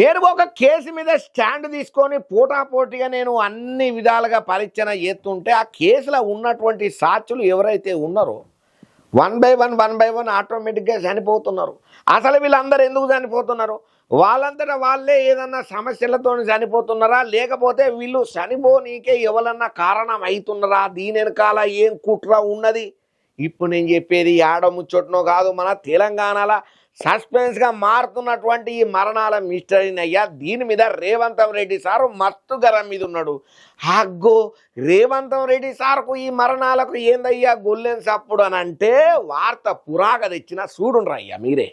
నేను ఒక కేసు మీద స్టాండ్ తీసుకొని పోటాపోటీగా నేను అన్ని విధాలుగా పరిచయం చేస్తుంటే ఆ కేసులో ఉన్నటువంటి సాక్షులు ఎవరైతే ఉన్నారో one by one one by one ఆటోమేటిక్గా చనిపోతున్నారు. అసలు వీళ్ళందరూ ఎందుకు చనిపోతున్నారు? వాళ్ళంతటా వాళ్ళే ఏదన్నా సమస్యలతో చనిపోతున్నారా? లేకపోతే వీళ్ళు చనిపోనీకే ఎవరన్నా కారణం అవుతున్నారా దీని వెనకాల ఏం కుట్ర ఉన్నది? ఇప్పుడు నేను చెప్పేది ఆడ ముచ్చట్నో కాదు మన తెలంగాణలో సస్పెన్స్గా మారుతున్నటువంటి ఈ మరణాల మిస్టరీని అయ్యా దీని మీద రేవంతం రెడ్డి సారు మస్తు గరం మీద ఉన్నాడు. అగ్గో రేవంతం రెడ్డి సార్కు ఈ మరణాలకు ఏందయ్యా గొల్లెన్ అప్పుడు అని అంటే వార్త పురాగ తెచ్చిన చూడుండ్రయ్యా మీరే.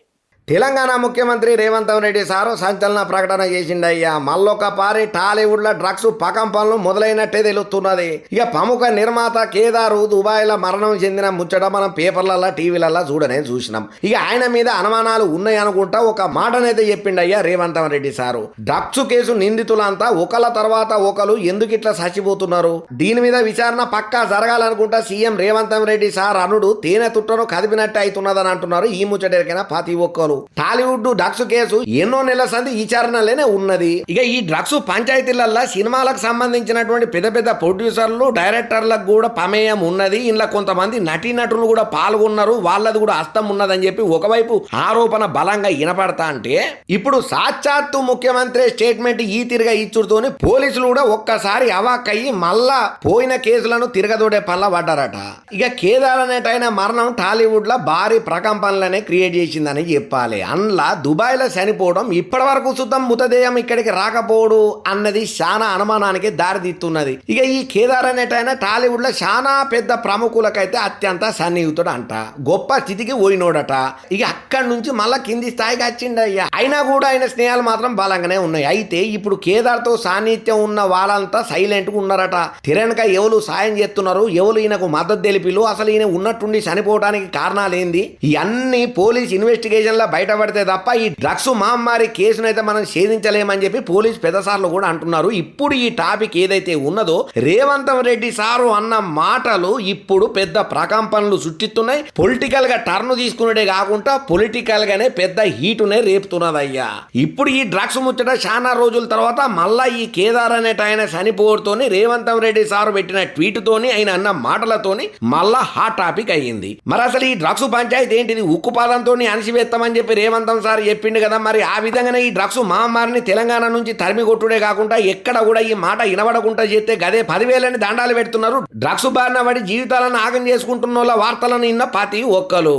తెలంగాణ ముఖ్యమంత్రి రేవంత్ రెడ్డి సారు సంచలన ప్రకటన చేసిండయ్యా. మల్లొక పారి టాలీవుడ్లో డ్రగ్స్ పకంపనలు మొదలైనట్టే తెలుస్తున్నది. ఇక ప్రముఖ నిర్మాత కేదారు దుబాయ్ మరణం చెందిన ముచ్చట మనం పేపర్లలో టీవీలలో చూడనే చూసినాం. ఇక ఆయన మీద అనుమానాలు ఉన్నాయనుకుంటా ఒక మాటనైతే చెప్పిండయ్యా Revanth Reddy sir. Drugs case నిందితులంతా ఒకళ్ళ తర్వాత ఒకరు ఎందుకు ఇట్లా చచ్చిపోతున్నారు? దీని మీద విచారణ పక్కా జరగాలనుకుంటా సీఎం రేవంత్ రెడ్డి సార్ అనుడు తేనె తుట్టను కదిపినట్టు అవుతున్నదని అంటున్నారు. ఈ ముచ్చటరికైనా ప్రతి ఒక్కరు. టాలీవుడ్ డ్రగ్స్ కేసు ఎన్నో నెలల సంది విచారణలోనే ఉన్నది. ఇక ఈ డ్రగ్స్ పంచాయతీలల్లో సినిమాలకు సంబంధించినటువంటి పెద్ద పెద్ద ప్రొడ్యూసర్లు డైరెక్టర్లకు కూడా ప్రమేయం ఉన్నది. ఇంట్లో కొంతమంది నటీనటులు కూడా పాల్గొన్నారు. వాళ్ళది కూడా అస్తం ఉన్నదని చెప్పి ఒకవైపు ఆరోపణ బలంగా వినపడతా అంటే ఇప్పుడు సాక్షాత్తు ముఖ్యమంత్రి స్టేట్మెంట్ ఈ తిరిగా ఇచ్చుడుతోని పోలీసులు కూడా ఒక్కసారి అవాక్కయ్యి మళ్ళా పోయిన కేసులను తిరగదోడే పనుల పడ్డారట. ఇక కేదార్ అనేటైన మరణం టాలీవుడ్లో భారీ ప్రకంపనలనే క్రియేట్ చేసిందని చెప్పాలి. అందులో దుబాయ్లో చనిపోవడం ఇప్పటి వరకు సుతం మృతదేహం ఇక్కడికి రాకపోవడు అన్నది చాలా అనుమానానికి దారితీస్తున్నది. ఇక ఈ కేదార్ అనేటైన టాలీవుడ్లో చాలా పెద్ద ప్రముఖులకైతే అత్యంత సన్నిహితుడు అంట గొప్ప స్థితికి పోయినోడట. ఇక అక్కడి నుంచి మళ్ళా కింది స్థాయికి వచ్చిండయ్యా. అయినా కూడా ఆయన స్నేహాలు మాత్రం బలంగానే ఉన్నాయి. అయితే ఇప్పుడు కేదార్తో సాన్నిహిత్యం ఉన్న వాళ్ళంతా సైలెంట్గా ఉన్నారట. తిరణక ఎవరు సాయం చేస్తున్నారు? ఎవరు ఈయనకు మద్దతు తెలిపిలు అసలు ఈయన ఉన్నట్టుండి చనిపోవడానికి కారణాలు ఏంది ఇవన్నీ పోలీస్ ఇన్వెస్టిగేషన్లో బయటపడితే తప్ప ఈ డ్రగ్స్ మహమ్మారి కేసునైతే మనం ఛేదించలేమని చెప్పి పోలీస్ పెద్దసార్లు కూడా అంటున్నారు. ఇప్పుడు ఈ టాపిక్ ఏదైతే ఉన్నదో రేవంతం రెడ్డి సారు అన్న మాటలు ఇప్పుడు పెద్ద ప్రకంపనలు సృష్టిస్తున్నాయి పొలిటికల్గా టర్న్ తీసుకునేటే కాకుండా పొలిటికల్ గానే పెద్ద హీటునే రేపుతున్నదయ్యా. ఇప్పుడు ఈ డ్రగ్స్ ముచ్చట చాలా రోజుల తర్వాత మళ్ళా ఈ కేదార్ అనేట ఆయన చనిపోరుతోని రేవంతం రెడ్డి సారు పెట్టిన ట్వీట్ తోని ఆయన అన్న మాటలతోని మళ్ళా హాట్ టాపిక్ అయ్యింది. మరి అసలు ఈ డ్రగ్స్ పంచాయతీ ఏంటిది? ఉక్కుపాదంతో అణిచివేస్తామని చెప్పి రేవంతం సార్ చెప్పిండు కదా మరి ఆ విధంగానే ఈ డ్రగ్స్ మహమ్మారిని తెలంగాణ నుంచి తరిమి కొట్టుడే కాకుండా ఎక్కడ కూడా ఈ మాట వినబడకుండా చేస్తే గదే పదివేలని దండాలు పెడుతున్నారు. డ్రగ్స్ బారిన పడి జీవితాలను ఆగం చేసుకుంటున్న వాళ్ళ వార్తలను నిన్న ప్రతి ఒక్కరు.